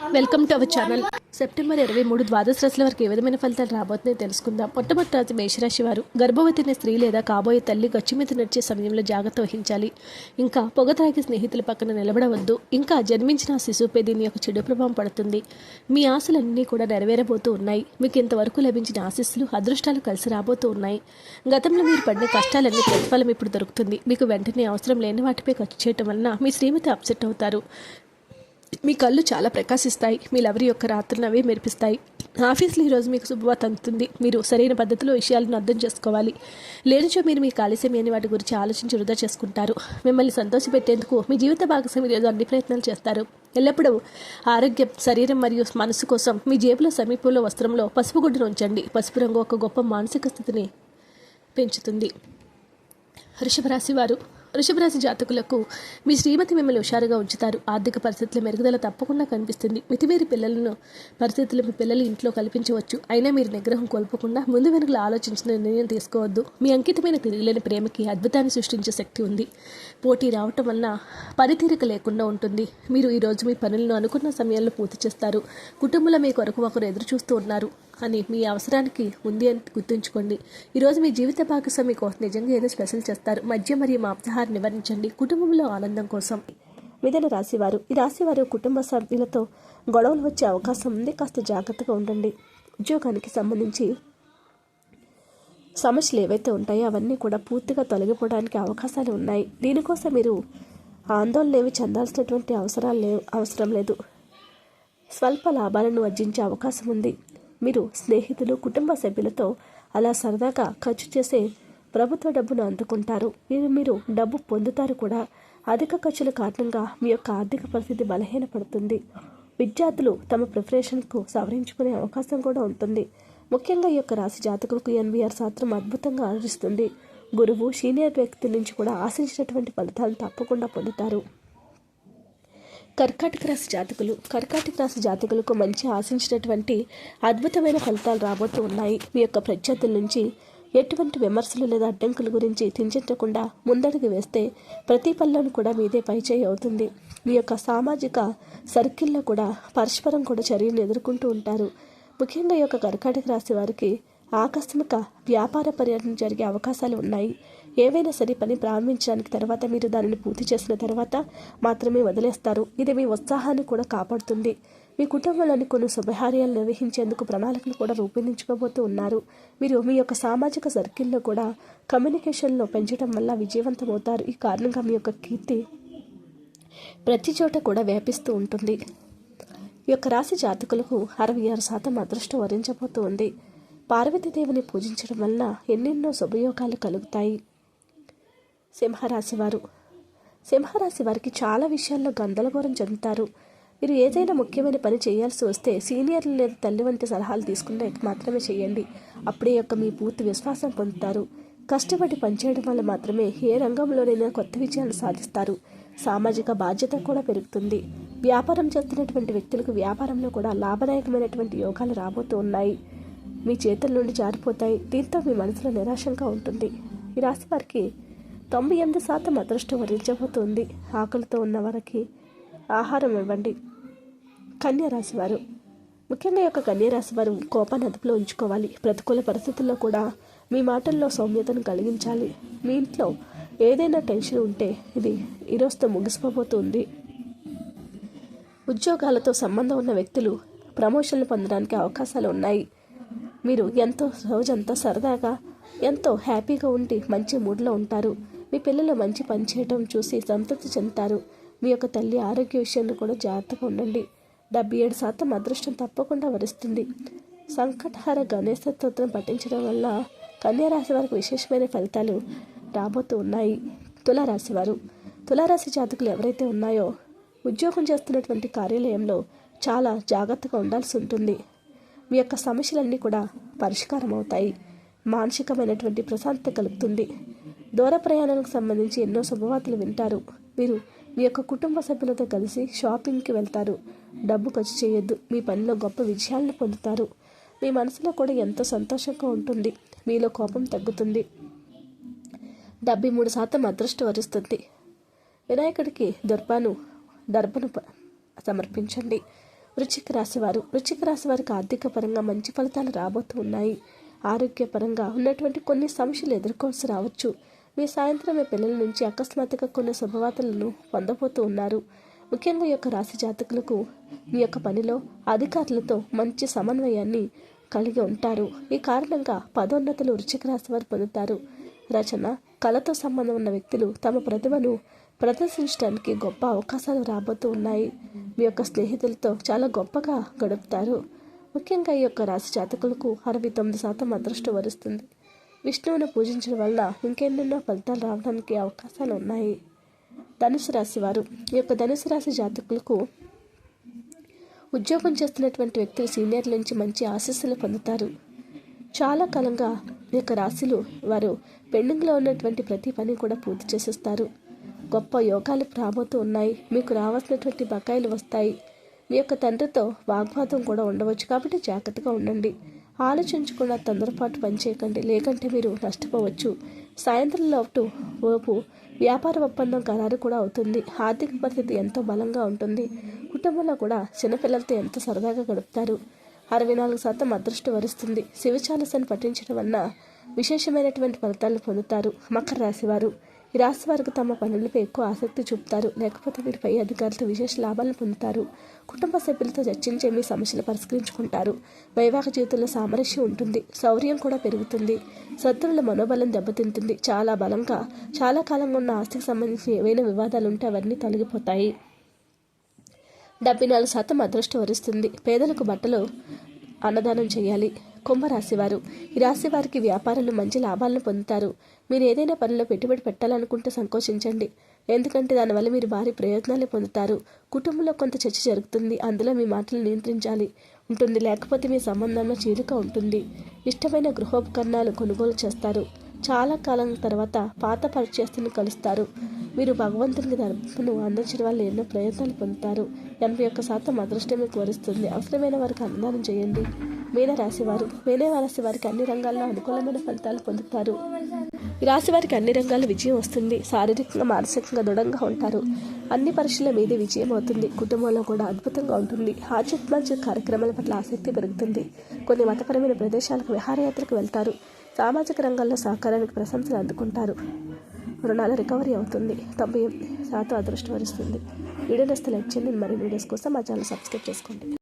Welcome to our channel September ఇరవై మూడు ద్వాదశ రాశుల వరకు ఏ విధమైన ఫలితాలు రాబోతున్నాయో తెలుసుకుందాం. మొట్టమొదటి రాశి మేషరాశి వారు గర్భవతిని స్త్రీ లేదా కాబోయే తల్లి గచ్చు మీద నడిచే సమయంలో జాగ్రత్త వహించాలి. ఇంకా పొగ తాగి స్నేహితుల పక్కన నిలబడవద్దు. ఇంకా జన్మించిన ఆ శిశువుపై దీని యొక్క చెడు ప్రభావం పడుతుంది. మీ ఆశలన్నీ కూడా నెరవేరబోతూ ఉన్నాయి. మీకు ఇంతవరకు లభించిన ఆశీస్సులు అదృష్టాలు కలిసి రాబోతూ ఉన్నాయి. గతంలో మీరు పడిన కష్టాలన్నీ ప్రతిఫలం ఇప్పుడు దొరుకుతుంది. మీకు వెంటనే అవసరం లేని వాటిపై ఖర్చు చేయటం వలన మీ శ్రీమతి అప్సెట్ అవుతారు. మీ కళ్ళు చాలా ప్రకాశిస్తాయి. మీ లవరి యొక్క రాత్రులు అవి మెరిపిస్తాయి. ఆఫీస్లో ఈరోజు మీకు శుభవార్త అందుతుంది. మీరు సరైన పద్ధతిలో విషయాలను అర్థం చేసుకోవాలి. లేనిచో మీరు మీ ఖాళీ సమయాన్ని వాటి గురించి ఆలోచించి వృధా చేసుకుంటారు. మిమ్మల్ని సంతోషపెట్టేందుకు మీ జీవిత భాగస్వామి ఈరోజు అన్ని ప్రయత్నాలు చేస్తారు. ఎల్లప్పుడూ ఆరోగ్యం శరీరం మరియు మనసు కోసం మీ జేబులో సమీపంలో వస్త్రంలో పసుపు గుడ్డును ఉంచండి. పసుపు రంగు ఒక గొప్ప మానసిక స్థితిని పెంచుతుంది. వృషభ రాశి వారు వృషభరాశి జాతకులకు మీ శ్రీమతి మిమ్మల్ని హుషారుగా ఉంచుతారు. ఆర్థిక పరిస్థితుల మెరుగుదల తప్పకుండా కనిపిస్తుంది. మితివేరి పిల్లలను పరిస్థితులు మీ పిల్లలు ఇంట్లో కల్పించవచ్చు. అయినా మీరు నిగ్రహం కోల్పోకుండా ముందు వెనుకలు ఆలోచించిన నిర్ణయం తీసుకోవద్దు. మీ అంకితమైన తిరిగిలేని ప్రేమకి అద్భుతాన్ని సృష్టించే శక్తి ఉంది. పోటీ రావటం వలన పనితీరిక లేకుండా ఉంటుంది. మీరు ఈరోజు మీ పనులను అనుకున్న సమయంలో పూర్తి చేస్తారు. కుటుంబంలో మీ కొరకు ఒకరు ఎదురు చూస్తూ ఉన్నారు. అని మీ అవసరానికి ఉంది అని గుర్తుంచుకోండి ఈరోజు మీ జీవిత భాగస్వామి కోసం నిజంగా ఏదో స్పెషల్ చేస్తారు. మద్యం మరియు మాంసాహారం నివారించండి. కుటుంబంలో ఆనందం కోసం. మిథున రాశివారు. ఈ రాశివారు కుటుంబ సభ్యులతో గొడవలు వచ్చే అవకాశం ఉంది. కాస్త జాగ్రత్తగా ఉండండి. ఉద్యోగానికి సంబంధించి సమస్యలు ఏవైతే ఉంటాయో అవన్నీ కూడా పూర్తిగా తొలగిపోవడానికి అవకాశాలు ఉన్నాయి. దీనికోసం మీరు ఆందోళన ఏమి చెందాల్సినటువంటి అవసరాలు లేవు. అవసరం లేదు. స్వల్ప లాభాలను ఆర్జించే అవకాశం ఉంది. మీరు స్నేహితులు కుటుంబ సభ్యులతో అలా సరదాగా ఖర్చు చేసే ప్రభుత్వ డబ్బును అందుకుంటారు. మీరు మీరు డబ్బు పొందుతారు కూడా. అధిక ఖర్చుల కారణంగా మీ యొక్క ఆర్థిక పరిస్థితి బలహీనపడుతుంది. విద్యార్థులు తమ ప్రిపరేషన్కు సవరించుకునే అవకాశం కూడా ఉంటుంది. ముఖ్యంగా ఈ యొక్క రాశి జాతకులకు ఎన్వీఆర్ శాస్త్రం అద్భుతంగా ఆదరిస్తుంది గురువు సీనియర్ వ్యక్తి నుంచి కూడా ఆశించినటువంటి ఫలితాలను తప్పకుండా పొందుతారు. కర్కాటక రాశి జాతకులు కర్కాటక రాశి జాతకులకు మంచి ఆశించినటువంటి అద్భుతమైన ఫలితాలు రాబోతూ ఉన్నాయి. మీ యొక్క ప్రత్యర్థుల నుంచి ఎటువంటి విమర్శలు లేదా అడ్డంకుల గురించి చింతించకుండా ముందడుగు వేస్తే ప్రతి పనులను కూడా మీదే పైచేయి అవుతుంది. మీ యొక్క సామాజిక సర్కిల్లో కూడా పరస్పరం కూడా చర్యలు ఎదుర్కొంటూ ఉంటారు. ముఖ్యంగా ఈ యొక్క కర్కాటక రాశి వారికి ఆకస్మిక వ్యాపార పర్యటన జరిగే అవకాశాలు ఉన్నాయి. ఏవైనా సరే పని ప్రారంభించడానికి తర్వాత మీరు దానిని పూర్తి చేసిన తర్వాత మాత్రమే వదిలేస్తారు. ఇది మీ ఉత్సాహాన్ని కూడా కాపాడుతుంది. మీ కుటుంబంలోని కొన్ని శుభకార్యాలు నిర్వహించేందుకు ప్రణాళికలు కూడా రూపొందించుకోబోతూ ఉన్నారు. మీరు మీ యొక్క సామాజిక సర్కిల్లో కూడా కమ్యూనికేషన్లో పెంచడం వల్ల విజయవంతమవుతారు. ఈ కారణంగా మీ యొక్క కీర్తి ప్రతి చోట కూడా వ్యాపిస్తూ ఉంటుంది. ఈ యొక్క రాశి జాతకులకు అరవై ఆరు శాతం అదృష్టం వరించబోతూ ఉంది. పార్వతీదేవిని పూజించడం వలన ఎన్నెన్నో శుభయోగాలు కలుగుతాయి. సింహరాశి వారు సింహరాశి వారికి చాలా విషయాల్లో గందరగోళం చెందుతారు. మీరు ఏదైనా ముఖ్యమైన పని చేయాల్సి వస్తే సీనియర్లు లేదా తల్లి వంటి సలహాలు తీసుకునే మాత్రమే చేయండి. అప్పుడే యొక్క మీ పూర్తి విశ్వాసం పొందుతారు. కష్టపడి పనిచేయడం వల్ల మాత్రమే ఏ రంగంలోనైనా కొత్త విజయాలు సాధిస్తారు. సామాజిక బాధ్యత కూడా పెరుగుతుంది. వ్యాపారం చేస్తున్నటువంటి వ్యక్తులకు వ్యాపారంలో కూడా లాభదాయకమైనటువంటి యోగాలు రాబోతూ ఉన్నాయి. మీ చేతుల నుండి జారిపోతాయి. దీంతో మీ మనసులో నిరాశంగా ఉంటుంది. ఈ రాశి వారికి తొంభై ఎనిమిది శాతం అదృష్టం వరించబోతుంది. ఆకలితో ఉన్న వారికి ఆహారం ఇవ్వండి. కన్యారాశి వారు. ముఖ్యంగా యొక్క కన్యా వారు కోపాన్ని అదుపులో ఉంచుకోవాలి. ప్రతికూల పరిస్థితుల్లో కూడా మీ మాటల్లో సౌమ్యతను కలిగించాలి. మీ ఇంట్లో ఏదైనా టెన్షన్ ఉంటే ఇది ఈరోజుతో ముగిసిపోబోతుంది. ఉద్యోగాలతో సంబంధం ఉన్న వ్యక్తులు ప్రమోషన్లు పొందడానికి అవకాశాలు ఉన్నాయి. మీరు ఎంతో రోజంతా సరదాగా ఎంతో హ్యాపీగా ఉండి మంచి మూడ్లో ఉంటారు. మీ పిల్లలు మంచి పని చేయడం చూసి సంతృప్తి చెందుతారు. మీ యొక్క తల్లి ఆరోగ్య విషయంలో కూడా జాగ్రత్తగా ఉండండి. డెబ్బై ఏడు శాతం అదృష్టం తప్పకుండా వరిస్తుంది. సంకటహార గణేశ స్తోత్రం పఠించడం వల్ల కన్యారాశి వారికి విశేషమైన ఫలితాలు రాబోతూ ఉన్నాయి. తులారాశి వారు. తులారాశి జాతకులు ఎవరైతే ఉన్నాయో ఉద్యోగం చేస్తున్నటువంటి కార్యాలయంలో చాలా జాగ్రత్తగా ఉండాల్సి ఉంటుంది. మీ యొక్క సమస్యలన్నీ కూడా పరిష్కారం అవుతాయి మానసికమైనటువంటి ప్రశాంతత కలుగుతుంది. దూర ప్రయాణాలకు సంబంధించి ఎన్నో శుభవార్తలు వింటారు. మీరు మీ యొక్క కుటుంబ సభ్యులతో కలిసి షాపింగ్కి వెళ్తారు. డబ్బు ఖర్చు చేయొద్దు. మీ పనిలో గొప్ప విజయాలను పొందుతారు. మీ మనసులో కూడా ఎంతో సంతోషంగా ఉంటుంది. మీలో కోపం తగ్గుతుంది. డెబ్బై మూడు శాతం అదృష్టం వరిస్తుంది. వినాయకుడికి దర్బాను దర్భను సమర్పించండి. వృశ్చిక రాశి వారు వృశ్చిక రాశి వారికి ఆర్థిక పరంగా మంచి ఫలితాలు రాబోతూ ఉన్నాయి ఆరోగ్యపరంగా ఉన్నటువంటి కొన్ని సమస్యలు ఎదుర్కోవాల్సి రావచ్చు. మీ సాయంత్రం మీ పిల్లల నుంచి అకస్మాత్తుగా కొన్ని శుభవార్తలను పొందబోతూ ఉన్నారు. ముఖ్యంగా ఈ యొక్క రాశి జాతకులకు మీ యొక్క పనిలో అధికారులతో మంచి సమన్వయాన్ని కలిగి ఉంటారు. ఈ కారణంగా పదోన్నతులు వృశ్చిక రాశి వారు పొందుతారు. రచన. కళతో సంబంధం ఉన్న వ్యక్తులు తమ ప్రతిభను ప్రదర్శించడానికి గొప్ప అవకాశాలు రాబోతూ ఉన్నాయి. మీ యొక్క స్నేహితులతో చాలా గొప్పగా గడుపుతారు. ముఖ్యంగా ఈ యొక్క రాశి జాతకులకు అరవై తొమ్మిది శాతం అదృష్టం వరుస్తుంది. విష్ణువును పూజించడం వల్ల ఇంకెన్నెన్నో ఫలితాలు రావడానికి అవకాశాలు ఉన్నాయి. ధనుసు రాశి వారు. ఈ యొక్క ధనుసు రాశి జాతకులకు ఉద్యోగం చేస్తున్నటువంటి వ్యక్తులు సీనియర్ల నుంచి మంచి ఆశీస్సులు పొందుతారు. చాలా కాలంగా ఈ యొక్క రాశిలు వారు పెండింగ్లో ఉన్నటువంటి ప్రతి పని కూడా పూర్తి చేసేస్తారు. గొప్ప యోగాలు రాబోతూ ఉన్నాయి. మీకు రావాల్సినటువంటి బకాయిలు వస్తాయి. మీ యొక్క తండ్రితో వాగ్వాదం కూడా ఉండవచ్చు. కాబట్టి జాగ్రత్తగా ఉండండి. ఆలోచించకుండా తొందరపాటు పనిచేయకండి లేకంటే మీరు నష్టపోవచ్చు. సాయంత్రం లోపు ఓపు వ్యాపార ఒప్పందం ఖరారు కూడా అవుతుంది. ఆర్థిక పరిస్థితి ఎంతో బలంగా ఉంటుంది. కుటుంబంలో కూడా చిన్నపిల్లలతో ఎంతో సరదాగా గడుపుతారు. అరవై నాలుగు శాతం అదృష్టం వరుస్తుంది. శివచాలసను పఠించడం వలన విశేషమైనటువంటి ఫలితాలను పొందుతారు మకర రాశివారు. ఈ రాశి వారికి తమ పనులపై ఎక్కువ ఆసక్తి చూపుతారు. లేకపోతే వీరిపై అధికారులతో విశేష లాభాలను పొందుతారు. కుటుంబ సభ్యులతో చర్చించే మీ సమస్యలు పరిష్కరించుకుంటారు. వైవాహిక జీవితంలో సామరస్యం ఉంటుంది. శౌర్యం కూడా పెరుగుతుంది. శత్రువుల మనోబలం దెబ్బతింటుంది. చాలా బలంగా చాలా కాలంగా ఉన్న ఆస్తికి సంబంధించిన ఏవైనా వివాదాలు ఉంటే అవన్నీ తొలగిపోతాయి. డెబ్బై నాలుగు శాతం అదృష్టం వరుస్తుంది. పేదలకు బట్టలు అన్నదానం చేయాలి. కుంభరాశివారు ఈ రాశి వారికి వ్యాపారులు మంచి లాభాలను పొందుతారు. మీరు ఏదైనా పనిలో పెట్టుబడి పెట్టాలనుకుంటే సంకోచించండి. ఎందుకంటే దానివల్ల మీరు భారీ ప్రయోజనాలు పొందుతారు. కుటుంబంలో కొంత చర్చ జరుగుతుంది. అందులో మీ మాటలు నియంత్రించాలి. ఉంటుంది. లేకపోతే మీ సంబంధంలో చీలిక ఉంటుంది. ఇష్టమైన గృహోపకరణాలు కొనుగోలు చేస్తారు. చాలా కాలం తర్వాత పాత పరిచయస్తులను కలుస్తారు. మీరు భగవంతునికి ధర్మను అందించడం వల్ల ఎన్నో ప్రయత్నాలు పొందుతారు. ఎనభై ఒక్క శాతం అదృష్టం మీకు అవసరమైన వారికి అన్నదానం చేయండి. మీన రాశివారు మీన రాశి వారికి అన్ని రంగాల్లో అనుకూలమైన ఫలితాలు పొందుతారు. ఈ రాశి వారికి అన్ని రంగాల విజయం వస్తుంది. శారీరకంగా మానసికంగా దృఢంగా ఉంటారు. అన్ని పరీక్షల మీదే విజయం అవుతుంది. కుటుంబంలో కూడా అద్భుతంగా ఉంటుంది. ఆధ్యాత్మిక కార్యక్రమాల పట్ల ఆసక్తి పెరుగుతుంది. కొన్ని మతపరమైన ప్రదేశాలకు విహారయాత్రకు వెళ్తారు. సామాజిక రంగంలో సహకారానికి ప్రశంసలు అందుకుంటారు. రుణాల రికవరీ అవుతుంది. తొంభై శాతం అదృష్టం వరుస్తుంది. వీడియో నస్తే లైక్ చేయండి. మరి వీడియోస్ కోసం మా ఛానల్ సబ్స్క్రైబ్ చేసుకోండి.